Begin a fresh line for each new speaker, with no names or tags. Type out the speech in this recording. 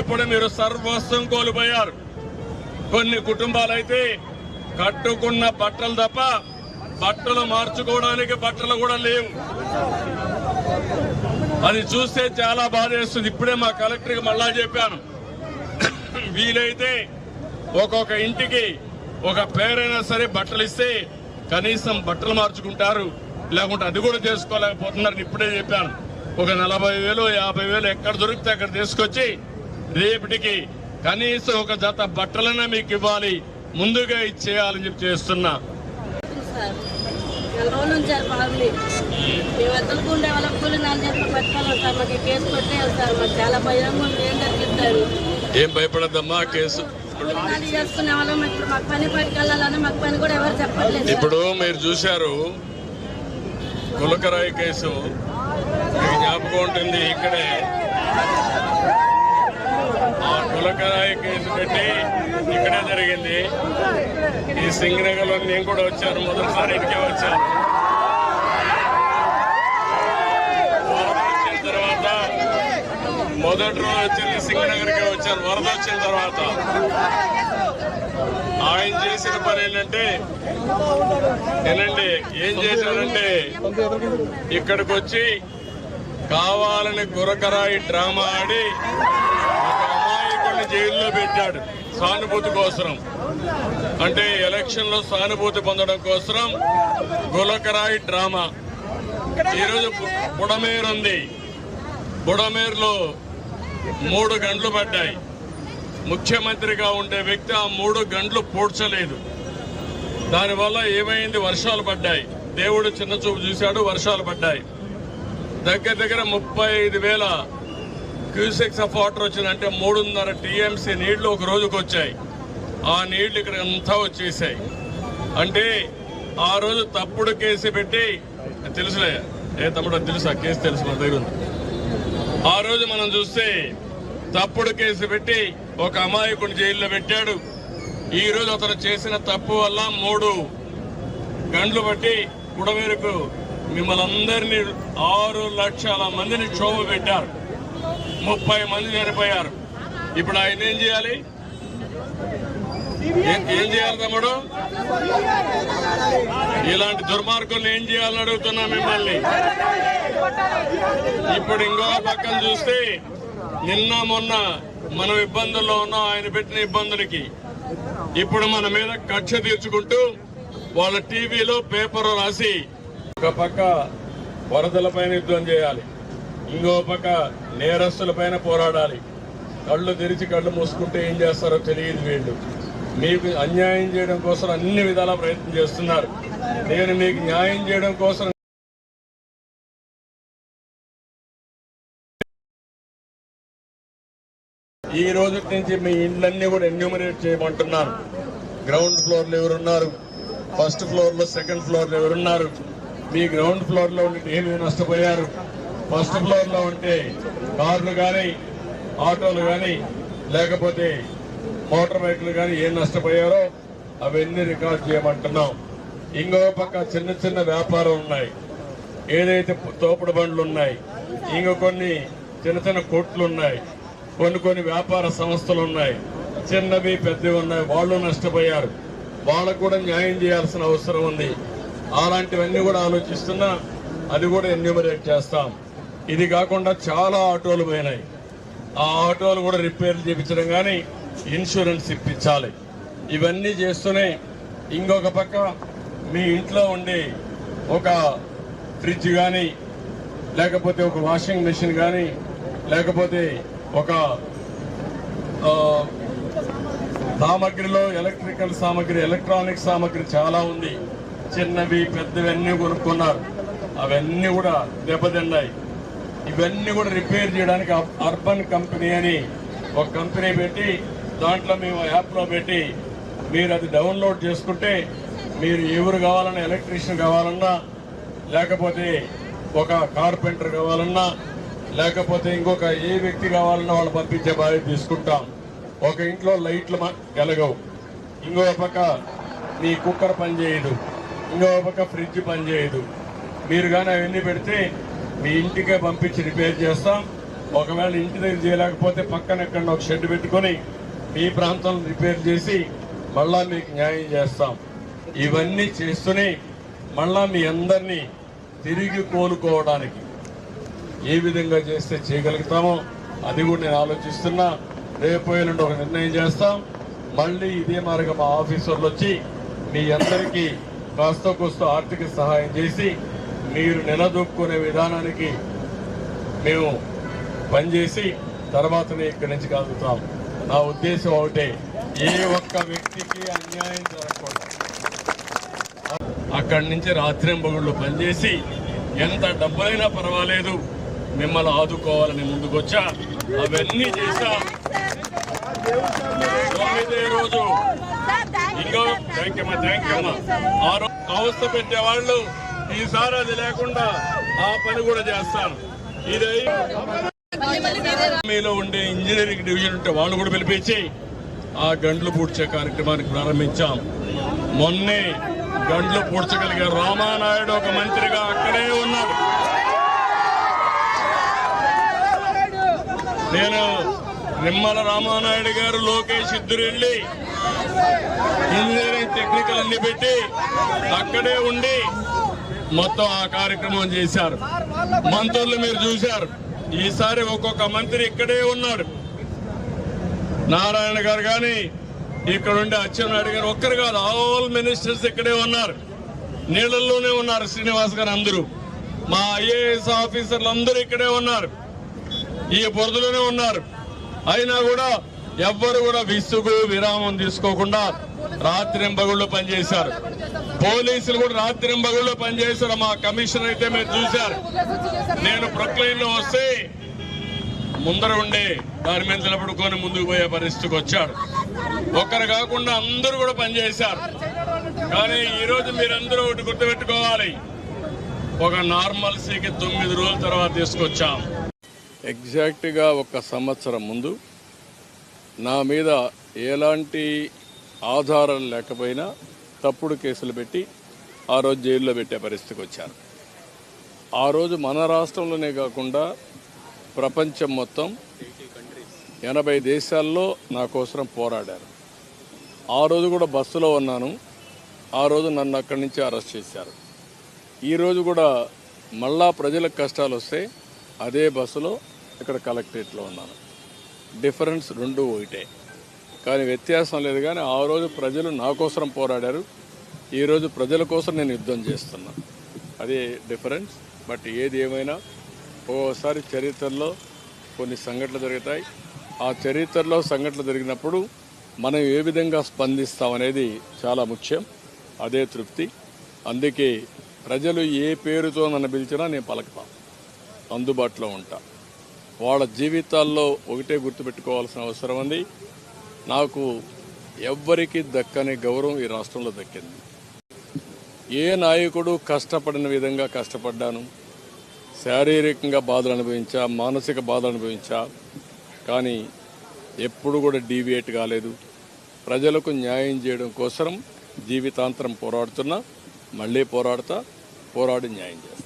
ఇప్పుడు మీరు సర్వస్వం కోల్పోయారు. కొన్ని కుటుంబాలైతే కట్టుకున్న బట్టలు తప్ప బట్టలు మార్చుకోవడానికి బట్టలు కూడా లేవు. అది చూస్తే చాలా బాధేస్తుంది ఇప్పుడే మా కలెక్టర్కి మళ్ళా చెప్పాను. వీలైతే ఒక్కొక్క ఇంటికి ఒక పేరైనా సరే బట్టలు ఇస్తే కనీసం బట్టలు మార్చుకుంటారు. లేకుంటే అది కూడా చేసుకోలేకపోతున్నారని ఇప్పుడే చెప్పాను. ఒక నలభై వేలు యాభై వేలు ఎక్కడ దొరికితే అక్కడ తీసుకొచ్చి రేపటికి కనీసం ఒక జత బట్టలన్నా మీకు ఇవ్వాలి. ముందుగా ఇచ్చేయాలని చెప్పి చేస్తున్నా.
సార్ నెల రోజుల నుంచి సార్ ఫ్యామిలీ మేము వదులుకుంటే వాళ్ళ కూలి నాలుగు చేతులు పట్టుకోవాలి సార్ మాకు ఈ కేసు కొట్టేయాలి సార్ మాకు చాలా భయంగా ఉంది. ఏం జరిగిస్తారు?
ఏం భయపడద్దమ్మా కేసు?
కూలి నాలుగు చేసుకునే వాళ్ళం. ఇప్పుడు మాకు పని పట్టుకెళ్ళాలని మాకు పని కూడా ఎవరు చెప్పట్లేదు.
ఇప్పుడు మీరు చూశారు కులకరాయి కేసు. జ్ఞాపకం ఉంటుంది. ఇక్కడే గులకరాయి కేసు పెట్టి ఇక్కడే జరిగింది. ఈ సింగనగర్లో నేను కూడా వచ్చాను మొదటిసారి ఇంటికే వచ్చాను. వచ్చిన తర్వాత మొదటి రోజు వచ్చింది సింగనగర్కే వచ్చాను వరద వచ్చిన తర్వాత. ఆయన చేసిన పని ఏంటంటే ఏనండి ఏం చేశారంటే ఇక్కడికి వచ్చి కావాలని గురకరాయి డ్రామా ఆడి జైల్లో పెట్టాడు. సానుభూతి కోసం అంటే ఎలక్షన్లో సానుభూతి పొందడం కోసం గులకరాయి డ్రామా. ఈరోజు బుడమేరు ఉంది. బుడమేరులో మూడు గంటలు పడ్డాయి. ముఖ్యమంత్రిగా ఉండే వ్యక్తి ఆ మూడు గంటలు పూడ్చలేదు. దానివల్ల ఏమైంది? వర్షాలు పడ్డాయి. దేవుడు చిన్న చూపు చూశాడు వర్షాలు పడ్డాయి. దగ్గర దగ్గర ముప్పై ఐదు వేల క్యూసెక్స్ ఆఫ్ వాటర్ వచ్చిందంటే మూడున్నర టీఎంసీ నీళ్ళు ఒక రోజుకు వచ్చాయి. ఆ నీళ్ళు ఇక్కడ అంతా వచ్చేసాయి. అంటే ఆ రోజు తప్పుడు కేసు పెట్టి తెలుసులే ఏ తమ్ముడు తెలుసు? ఆ కేసు తెలుసు మన దగ్గర ఉంది. ఆ రోజు మనం చూస్తే తప్పుడు కేసు పెట్టి ఒక అమాయకుని జైల్లో పెట్టాడు. ఈ రోజు అతను చేసిన తప్పు వల్ల మూడు గంటలు బట్టి కుడవేరుకు మిమ్మల్ని అందరినీ ఆరు లక్షల మందిని క్షోభ పెట్టారు. ముప్పై మంది చనిపోయారు. ఇప్పుడు ఆయన ఏం చేయాలి? ఏం- ఏం చేయాలి తమ్ముడు? ఇలాంటి దుర్మార్గులు ఏం చేయాలని అడుగుతున్నా మిమ్మల్ని? ఇప్పుడు ఇంకో పక్కన చూస్తే నిన్న మొన్న మనం ఇబ్బందుల్లో ఉన్నాం ఆయన పెట్టిన ఇబ్బందులకి. ఇప్పుడు మన మీద కక్ష తీర్చుకుంటూ వాళ్ళ టీవీలో పేపర్ రాసి ఒక పక్క వరదలపైన యుద్ధం చేయాలి. ఇంకో పక్క నేరస్తులపైన పోరాడాలి. కళ్ళు తెరిచి కళ్ళు మూసుకుంటే ఏం చేస్తారో తెలియదు వీళ్ళు. మీకు అన్యాయం చేయడం కోసం అన్ని విధాల ప్రయత్నం చేస్తున్నారు. నేను మీకు న్యాయం చేయడం కోసం ఈ రోజు నుంచి మీ ఇండ్లన్నీ కూడా ఎన్యూమరేట్ చేయమంటున్నాను. గ్రౌండ్ ఫ్లోర్లో ఎవరున్నారు? ఫస్ట్ ఫ్లోర్లో సెకండ్ ఫ్లోర్లు ఎవరున్నారు? మీ గ్రౌండ్ ఫ్లోర్లో ఉండి ఏమి నష్టపోయారు? ఫస్ట్ ఫ్లోర్లో ఉంటే కార్లు కానీ ఆటోలు కానీ లేకపోతే మోటార్ బైకులు కానీ ఏం నష్టపోయారో అవన్నీ రికార్డ్ చేయమంటున్నాం. ఇంకో పక్క చిన్న చిన్న వ్యాపారం ఉన్నాయి. ఏదైతే తోపుడు బండ్లు ఉన్నాయి ఇంకో కొన్ని చిన్న చిన్న కొట్లు ఉన్నాయి. కొన్ని కొన్ని వ్యాపార సంస్థలు ఉన్నాయి. చిన్నవి పెద్దవి ఉన్నాయి. వాళ్ళు నష్టపోయారు. వాళ్ళకు కూడా న్యాయం చేయాల్సిన అవసరం ఉంది. అలాంటివన్నీ కూడా ఆలోచిస్తున్నా అది కూడా ఎన్యూమరేట్ చేస్తాం. ఇది కాకుండా చాలా ఆటోలు పోయినాయి. ఆ ఆటోలు కూడా రిపేర్లు చేయించడం కానీ ఇన్సూరెన్స్ ఇప్పించాలి. ఇవన్నీ చేస్తూనే ఇంకొక పక్క మీ ఇంట్లో ఉండే ఒక ఫ్రిడ్జ్ కానీ లేకపోతే ఒక వాషింగ్ మెషిన్ కానీ లేకపోతే ఒక సామాగ్రిలో సామగ్రిలో ఎలక్ట్రికల్ సామగ్రి ఎలక్ట్రానిక్ సామగ్రి చాలా ఉంది. చిన్నవి పెద్దవి అన్నీ కొనుక్కున్నారు. అవన్నీ కూడా దెబ్బతిన్నాయి. ఇవన్నీ కూడా రిపేర్ చేయడానికి అర్బన్ కంపెనీ అని ఒక కంపెనీ పెట్టి దాంట్లో మేము యాప్లో పెట్టి మీరు అది డౌన్లోడ్ చేసుకుంటే మీరు ఎవరు కావాలన్నా ఎలక్ట్రీషియన్ కావాలన్నా లేకపోతే ఒక కార్పెంటర్ కావాలన్నా లేకపోతే ఇంకొక ఏ వ్యక్తి కావాలన్నా వాళ్ళు పంపించే బాధ్యత తీసుకుంటాం. ఒక ఇంట్లో లైట్లు మ- వెలగవు. ఇంకో పక్క మీ కుక్కర్ పని చేయదు ఇంకో పక్క ఫ్రిడ్జ్ పని చేయదు మీరు కానీ అవన్నీ పెడితే మీ ఇంటికే పంపించి రిపేర్ చేస్తాం. ఒకవేళ ఇంటి దగ్గర చేయలేకపోతే పక్కన ఎక్కడ ఒక షెడ్ పెట్టుకొని మీ ప్రాంతంలో రిపేర్ చేసి మళ్ళా మీకు న్యాయం చేస్తాం. ఇవన్నీ చేస్తూనే మళ్ళా మీ అందరినీ తిరిగి కోలుకోవడానికి ఏ విధంగా చేస్తే చేయగలుగుతామో అది కూడా నేను ఆలోచిస్తున్నా. రేపు ఒక నిర్ణయం చేస్తాం. మళ్ళీ ఇదే మార్గం మా ఆఫీసర్లు వచ్చి మీ అందరికీ కాస్త కోస్త ఆర్థిక సహాయం చేసి మీరు నిలదొక్కునే విధానానికి మేము పనిచేసి తర్వాతనే ఇక్కడి నుంచి కలుగుతాం నా ఉద్దేశం ఒకటే ఏ ఒక్క వ్యక్తికి అన్యాయం జరగకూడదు. అక్కడి నుంచి రాత్రింబగుళ్ళు పనిచేసి ఎంత డబ్బులైనా పర్వాలేదు మిమ్మల్ని ఆదుకోవాలని ముందుకొచ్చా? అవన్నీ చేశా తొమ్మిదే రోజు. ఇంకో థ్యాంక్ యూ థ్యాంక్ యూ అవస్థ పెట్టేవాళ్ళు ఈసారి అది లేకుండా ఆ పని కూడా చేస్తాను. ఇది మీలో ఉండే ఇంజనీరింగ్ డివిజన్ ఉంటే వాళ్ళు కూడా పిలిపించి ఆ గండ్లు పూడ్చే కార్యక్రమానికి ప్రారంభించాం. మొన్నే గండ్లు పూడ్చగలిగే రామానాయుడు ఒక మంత్రిగా అక్కడే ఉన్నాడు. నేను నిమ్మల రామానాయుడు గారు లోకేష్ ఇద్దరు వెళ్ళి ఇంజనీరింగ్ టెక్నికల్ అన్ని పెట్టి అక్కడే ఉండి మొత్తం ఆ కార్యక్రమం చేశారు. మంత్రులు మీరు చూశారు. ఈసారి ఒక్కొక్క మంత్రి ఇక్కడే ఉన్నాడు నారాయణ గారు కానీ ఇక్కడ ఉండే అచ్చెన్నాయుడు గారు ఒక్కరు కాదు ఆల్ మినిస్టర్స్ ఇక్కడే ఉన్నారు. నీళ్ళల్లోనే ఉన్నారు శ్రీనివాస్ గారు అందరూ. మా ఐఏఎస్ ఆఫీసర్లు అందరూ ఇక్కడే ఉన్నారు. ఈ బురదలోనే ఉన్నారు. అయినా కూడా ఎవ్వరు కూడా విసుగు విరామం తీసుకోకుండా రాత్రింబగుళ్ళు పనిచేశారు. పోలీసులు కూడా రాత్రింబగుళ్ళు పనిచేశారు. మా కమిషనర్ అయితే మీరు చూశారు. నేను ప్రొక్లైన్లో వస్తే ముందర ఉండే దాని మీద నిలబడుకొని ముందుకు పోయే పరిస్థితికి వచ్చాడు ఒక్కరు కాకుండా అందరూ కూడా పనిచేశారు. కానీ ఈరోజు మీరందరూ ఒకటి గుర్తుపెట్టుకోవాలి. ఒక నార్మల్సీకి తొమ్మిది రోజుల తర్వాత తీసుకొచ్చాం. ఎగ్జాక్ట్గా ఒక సంవత్సరం ముందు నా మీద ఎలాంటి ఆధారాలు లేకపోయినా తప్పుడు కేసులు పెట్టి ఆ రోజు జైల్లో పెట్టే పరిస్థితికి వచ్చారు. ఆ రోజు మన రాష్ట్రంలోనే కాకుండా ప్రపంచం మొత్తం ఎనభై దేశాల్లో నా కోసం పోరాడారు. ఆ రోజు కూడా బస్సులో ఉన్నాను. ఆ రోజు నన్ను అక్కడి నుంచి అరెస్ట్ చేశారు. ఈరోజు కూడా మళ్ళా ప్రజలకు కష్టాలు వస్తే అదే బస్సులో ఇక్కడ కలెక్టరేట్లో ఉన్నాను. డిఫరెన్స్ రెండు ఒకటే. కానీ వ్యత్యాసం లేదు కానీ ఆ రోజు ప్రజలు నా కోసం పోరాడారు. ఈరోజు ప్రజల కోసం నేను యుద్ధం చేస్తున్నా. అది డిఫరెన్స్. బట్ ఏది ఏమైనా ఒక్కోసారి చరిత్రలో కొన్ని సంఘటనలు జరుగుతాయి. ఆ చరిత్రలో సంఘటనలు జరిగినప్పుడు మనం ఏ విధంగా స్పందిస్తామనేది చాలా ముఖ్యం. అదే తృప్తి. అందుకే ప్రజలు ఏ పేరుతో నన్ను పిలిచినా నేను పలకతా. అందుబాటులో ఉంటా. వాళ్ళ జీవితాల్లో ఒకటే గుర్తుపెట్టుకోవాల్సిన అవసరం ఉంది. నాకు ఎవ్వరికి దక్కని గౌరవం ఈ రాష్ట్రంలో దక్కింది. ఏ నాయకుడు కష్టపడిన విధంగా కష్టపడ్డాను శారీరకంగా బాధలు అనుభవించా మానసిక బాధలు అనుభవించా కానీ ఎప్పుడు కూడా డీవియేట్ కాలేదు. ప్రజలకు న్యాయం చేయడం కోసం జీవితాంతరం పోరాడుతున్నా మళ్ళీ పోరాడతా పోరాడి న్యాయం చేస్తా.